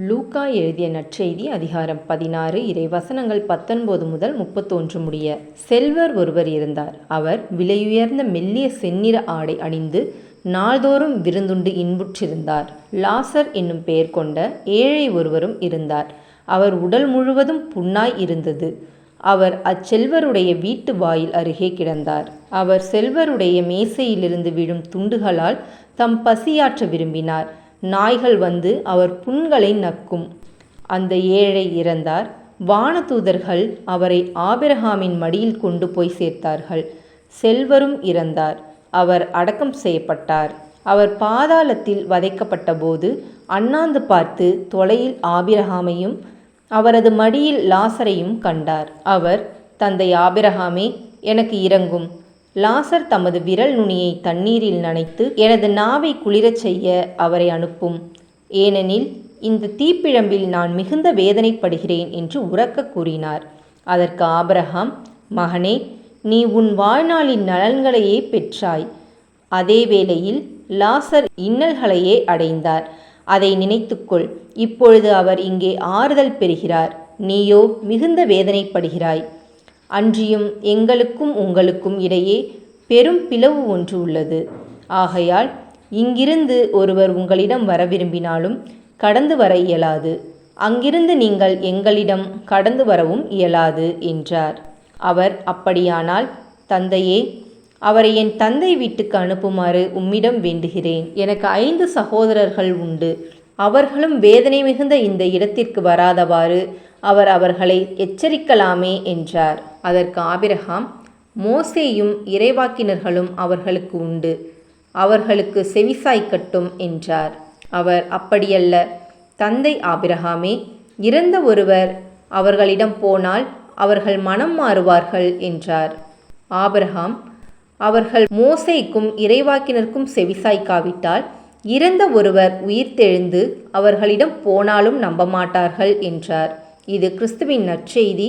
லூக்கா எழுதிய நற்செய்தி அதிகாரம் பதினாறு இறை வசனங்கள் பத்தொன்பது முதல் முப்பத்தொன்று முடிய. செல்வர் ஒருவர் இருந்தார். அவர் விலையுயர்ந்த மெல்லிய செந்நிற ஆடை அணிந்து நாள்தோறும் விருந்துண்டு இன்புற்றிருந்தார். லாசர் என்னும் பெயர் கொண்ட ஏழை ஒருவரும் இருந்தார். அவர் உடல் முழுவதும் புண்ணாய் இருந்தது. அவர் அச்செல்வருடைய வீட்டு வாயில் அருகே கிடந்தார். அவர் செல்வருடைய மேசையிலிருந்து விழும் துண்டுகளால் தம் பசியாற்ற விரும்பினார். நாய்கள் வந்து அவர் புண்களை நக்கும். அந்த ஏழை இறந்தார். வானதூதர்கள் அவரை ஆபிரகாமின் மடியில் கொண்டு போய் சேர்த்தார்கள். செல்வரும் இறந்தார். அவர் அடக்கம் செய்யப்பட்டார். அவர் பாதாளத்தில் வதைக்கப்பட்ட போது அண்ணாந்து பார்த்து தொலையில் ஆபிரகாமையும் அவரது மடியில் லாசரையும் கண்டார். அவர் தந்தை ஆபிரகாமே எனக்கு இறங்கும். லாசர் தமது விரல் நுனியை தண்ணீரில் நனைத்து எனது நாவை குளிரச் செய்ய அவரை அனுப்பும். ஏனெனில் இந்த தீப்பிழம்பில் நான் மிகுந்த வேதனைப்படுகிறேன் என்று உறக்க கூறினார். அதற்கு ஆபரகாம் மகனே நீ உன் வாழ்நாளின் நலன்களையே பெற்றாய். அதே வேளையில் லாசர் இன்னல்களையே அடைந்தார். அதை நினைத்துக்கொள். இப்பொழுது அவர் இங்கே ஆறுதல் பெறுகிறார். நீயோ மிகுந்த வேதனைப்படுகிறாய். அன்றியும் எங்களுக்கும் உங்களுக்கும் இடையே பெரும் பிளவு ஒன்று உள்ளது. ஆகையால் இங்கிருந்து ஒருவர் உங்களிடம் வர விரும்பினாலும் கடந்து வர இயலாது. அங்கிருந்து நீங்கள் எங்களிடம் கடந்து வரவும் இயலாது என்றார். அவர் அப்படியானால் தந்தையே அவரை என் தந்தை வீட்டுக்கு அனுப்புமாறு உம்மிடம் வேண்டுகிறேன். எனக்கு ஐந்து சகோதரர்கள் உண்டு. அவர்களும் வேதனை மிகுந்த இந்த இடத்திற்கு வராதவாறு அவர் அவர்களை எச்சரிக்கலாமே என்றார். அதற்கு ஆபிரகாம் மோசேயும் இறைவாக்கினர்களும் அவர்களுக்கு உண்டு. அவர்களுக்கு செவிசாய்க்கட்டும் என்றார். அவர் அப்படியல்ல. தந்தை ஆபிரகாமே இறந்த ஒருவர் அவர்களிடம் போனால் அவர்கள் மனம் மாறுவார்கள் என்றார். ஆபிரகாம் அவர்கள் மோசைக்கும் இறைவாக்கினருக்கும் செவிசாய்க்காவிட்டால் இறந்த ஒருவர் உயிர்த்தெழுந்து அவர்களிடம் போனாலும் நம்ப மாட்டார்கள் என்றார். இது கிறிஸ்துவின் நற்செய்தி.